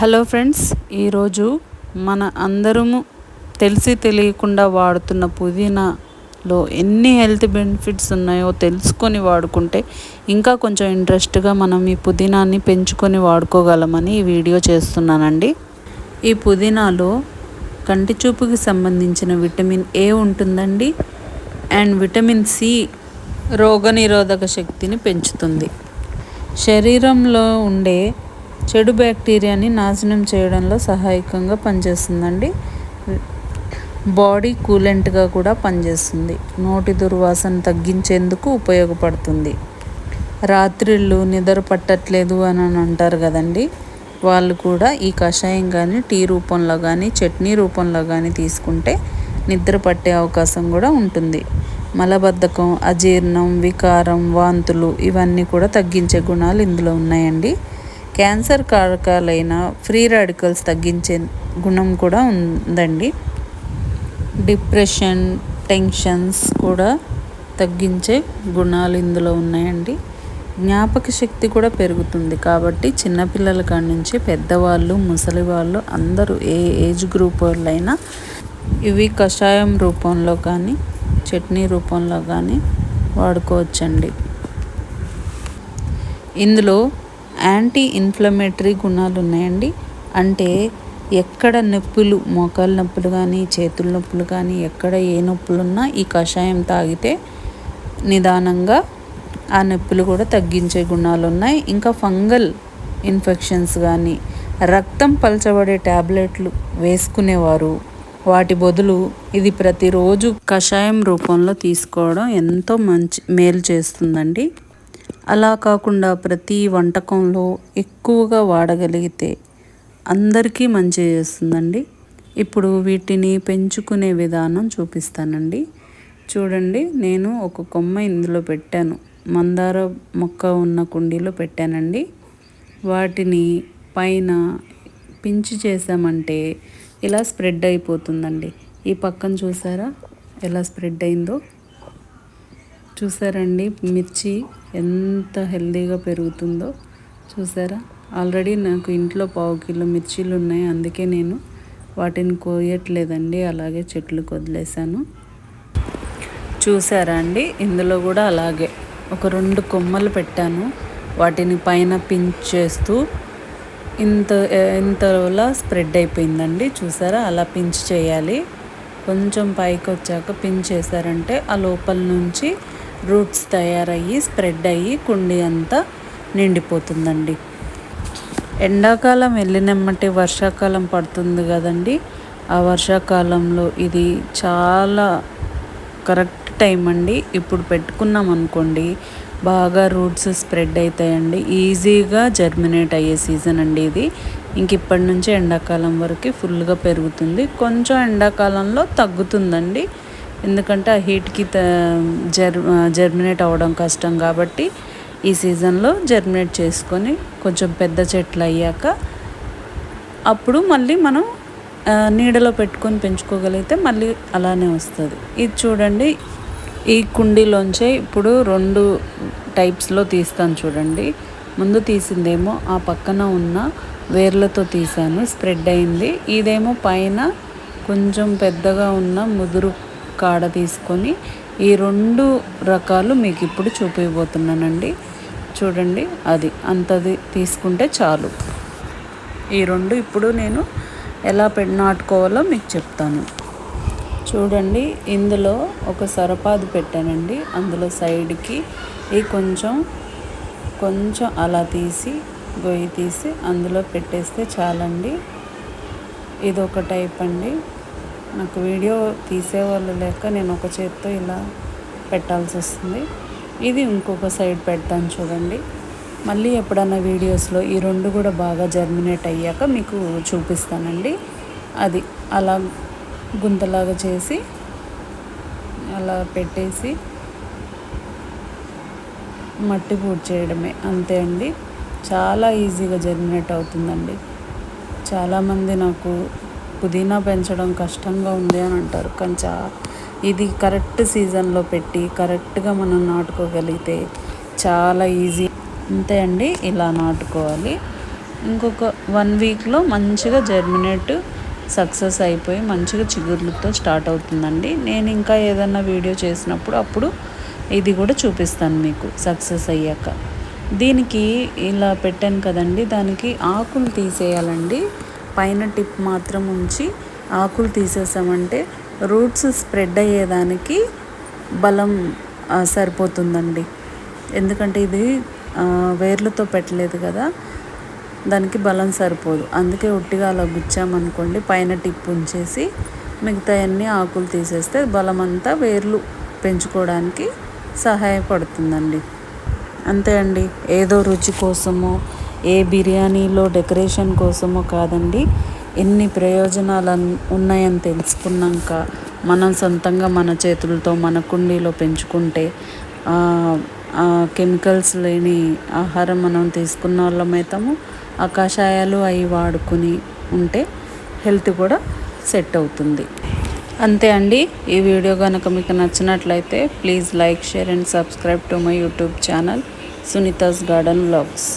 Hello friends ఈరోజు మన అందరము తెలిసి తెలియకుండా వాడుతున్న పుదీనాలో ఎన్ని హెల్త్ బెనిఫిట్స్ ఉన్నాయో తెలుసుకొని వాడుకుంటే ఇంకా కొంచెం ఇంట్రెస్ట్గా మనం ఈ పుదీనాన్ని పెంచుకొని వాడుకోగలమని ఈ వీడియో చేస్తున్నానండి. ఈ పుదీనాలో కంటి చూపుకి సంబంధించిన విటమిన్ ఏ ఉంటుందండి? అండ్ విటమిన్ సి రోగనిరోధక శక్తిని పెంచుతుంది. శరీరంలో ఉండే చెడు బ్యాక్టీరియాని నాశనం చేయడంలో సహాయకంగా పనిచేస్తుందండి. బాడీ కూలెంట్గా కూడా పనిచేస్తుంది. నోటి దుర్వాసన తగ్గించేందుకు ఉపయోగపడుతుంది. రాత్రిళ్ళు నిద్ర పట్టట్లేదు అని అంటారు కదండి. వాళ్ళు కూడా ఈ కషాయం కానీ టీ రూపంలో కానీ చట్నీ రూపంలో కానీ తీసుకుంటే నిద్ర పట్టే అవకాశం కూడా ఉంటుంది. మలబద్ధకం అజీర్ణం వికారం వాంతులు ఇవన్నీ కూడా తగ్గించే గుణాలు ఇందులో ఉన్నాయండి. క్యాన్సర్ కారకాలైన ఫ్రీ రాడికల్స్ తగ్గించే గుణం కూడా ఉందండి. డిప్రెషన్ టెన్షన్స్ కూడా తగ్గించే గుణాలు ఇందులో ఉన్నాయండి. జ్ఞాపక శక్తి కూడా పెరుగుతుంది కాబట్టి చిన్నపిల్లల కాడి నుంచి పెద్దవాళ్ళు ముసలి వాళ్ళు అందరూ ఏ ఏజ్ గ్రూప్ వాళ్ళైనా ఇవి కషాయం రూపంలో కానీ చట్నీ రూపంలో కానీ వాడుకోవచ్చండి. ఇందులో యాంటీ ఇన్ఫ్లమేటరీ గుణాలు ఉన్నాయండి అంటే ఎక్కడ నొప్పులు మోకాలు నొప్పులు కానీ చేతుల నొప్పులు కానీ ఎక్కడ ఏ నొప్పులు ఉన్నా ఈ కషాయం తాగితే నిదానంగా ఆ నొప్పులు కూడా తగ్గించే గుణాలు ఉన్నాయి ఇంకా ఫంగల్ ఇన్ఫెక్షన్స్ కానీ రక్తం పలచబడే ట్యాబ్లెట్లు వేసుకునేవారు. వాటి బదులు ఇది ప్రతిరోజు కషాయం రూపంలో తీసుకోవడం ఎంతో మంచి మేలు చేస్తుందండి. అలా కాకుండా ప్రతి వంటకంలో ఎక్కువగా వాడగలిగితే అందరికీ మంచి చేస్తుందండి. ఇప్పుడు వీటిని పెంచుకునే విధానం చూపిస్తానండి. చూడండి నేను ఒక కొమ్మ ఇందులో పెట్టాను. మందార మొక్క ఉన్న కుండీలో పెట్టానండి. వాటిని పైన పించి చేసామంటే ఇలా స్ప్రెడ్ అయిపోతుందండి. ఈ పక్కన చూసారా? ఎలా స్ప్రెడ్ అయిందో? చూసారండి మిర్చి ఎంత హెల్దీగా పెరుగుతుందో చూసారా? ఆల్రెడీ నాకు ఇంట్లో పావు కిలో మిర్చీలు ఉన్నాయి అందుకే నేను వాటిని కోయట్లేదండి అలాగే చెట్లకు వదిలేశాను. చూసారా అండి? ఇందులో కూడా అలాగే ఒక రెండు కొమ్మలు పెట్టాను వాటిని పైన పించ్ చేస్తూ ఇంత ఇంతలా స్ప్రెడ్ అయిపోయిందండి చూసారా? అలా పించ్ చేయాలి. కొంచెం పైకి వచ్చాక పించ్ చేశారంటే ఆ లోపల నుంచి రూట్స్ తయారయ్యి స్ప్రెడ్ అయ్యి కుండి అంతా నిండిపోతుందండి. ఎండాకాలం వెళ్ళినమ్మటి వర్షాకాలం పడుతుంది కదండి. ఆ వర్షాకాలంలో ఇది చాలా కరెక్ట్ టైం అండి. ఇప్పుడు పెట్టుకున్నాం అనుకోండి బాగా రూట్స్ స్ప్రెడ్ అవుతాయండి ఈజీగా జర్మినేట్ అయ్యే సీజన్ అండి ఇది. ఇంక ఇప్పటి నుంచి ఎండాకాలం వరకు ఫుల్గా పెరుగుతుంది. కొంచెం ఎండాకాలంలో తగ్గుతుందండి. ఎందుకంటే ఆ హీట్కి జర్ జర్మినేట్ అవ్వడం కష్టం కాబట్టి ఈ సీజన్లో జర్మినేట్ చేసుకొని కొంచెం పెద్ద చెట్లు అయ్యాక అప్పుడు మళ్ళీ మనం నీడలో పెట్టుకొని పెంచుకోగలిగితే మళ్ళీ అలానే వస్తుంది. ఇది చూడండి ఈ కుండీలోంచే ఇప్పుడు రెండు టైప్స్లో తీస్తాను చూడండి. ముందు తీసిందేమో ఆ పక్కన ఉన్న వేర్లతో తీసాను స్ప్రెడ్ అయింది. ఇదేమో పైన కొంచెం పెద్దగా ఉన్న ముదురు కాడ తీసుకొని ఈ రెండు రకాలు మీకు ఇప్పుడు చూపించబోతున్నానండి చూడండి అది అంతది తీసుకుంటే చాలు. ఈ రెండు ఇప్పుడు నేను ఎలా పె నాటుకోవాలో మీకు చెప్తాను. చూడండి ఇందులో ఒక సరపాదు పెట్టానండి. అందులో సైడ్కి ఈ కొంచెం కొంచెం అలా తీసి గొయ్యి తీసి అందులో పెట్టేస్తే చాలండి. ఇది ఒక టైప్ అండి నాకు వీడియో తీసేవాళ్ళు లేక నేను ఒక చేత్తో ఇలా పెట్టాల్సి వస్తుంది. ఇది ఇంకొక సైడ్ పెడతాను చూడండి. మళ్ళీ ఎప్పుడన్నా వీడియోస్లో ఈ రెండు కూడా బాగా జర్మినేట్ అయ్యాక మీకు చూపిస్తానండి. అది అలా గుంతలాగా చేసి అలా పెట్టేసి మట్టి పూర్తి చేయడమే. అంతే అండి. చాలా ఈజీగా జర్మినేట్ అవుతుందండి. చాలామంది నాకు పుదీనా పెంచడం కష్టంగా ఉంది అని అంటారు. కానీ చా ఇది కరెక్ట్ సీజన్లో పెట్టి కరెక్ట్గా మనం నాటుకోగలిగితే చాలా ఈజీ. అంతే అండి ఇలా నాటుకోవాలి. ఇంకొక వన్ వీక్లో మంచిగా జర్మినేట్ సక్సెస్ అయిపోయి మంచిగా చిగుర్లతో స్టార్ట్ అవుతుందండి. నేను ఇంకా ఏదన్నా వీడియో చేసినప్పుడు అప్పుడు ఇది కూడా చూపిస్తాను మీకు సక్సెస్ అయ్యాక. దీనికి ఇలా పెట్టాను కదండి దానికి ఆకులు తీసేయాలండి. పైన టిప్ మాత్రం ఉంచి ఆకులు తీసేసామంటే రూట్స్ స్ప్రెడ్ అయ్యేదానికి బలం సరిపోతుందండి. ఎందుకంటే ఇది వేర్లతో పెట్టలేదు కదా దానికి బలం సరిపోదు. అందుకే ఉట్టిగా అలా గుచ్చామనుకోండి పైన టిప్ ఉంచేసి మిగతా అన్ని ఆకులు తీసేస్తే బలం అంతా వేర్లు పెంచుకోవడానికి సహాయపడుతుందండి. అంతే అండి. ఏదో రుచి కోసమో ఏ బిర్యానీలో డెకరేషన్ కోసమో కాదండి ఎన్ని ప్రయోజనాలు ఉన్నాయని తెలుసుకున్నాక మనం సొంతంగా మన చేతులతో మన కుండీలో పెంచుకుంటే కెమికల్స్ లేని ఆహారం మనం తీసుకున్న వాళ్ళం ఆ కషాయాలు అవి వాడుకుని ఉంటే హెల్త్ కూడా సెట్ అవుతుంది. అంతే అండి. ఈ వీడియో కనుక మీకు నచ్చినట్లయితే please like share and subscribe to my YouTube channel Sunitha's garden vlogs.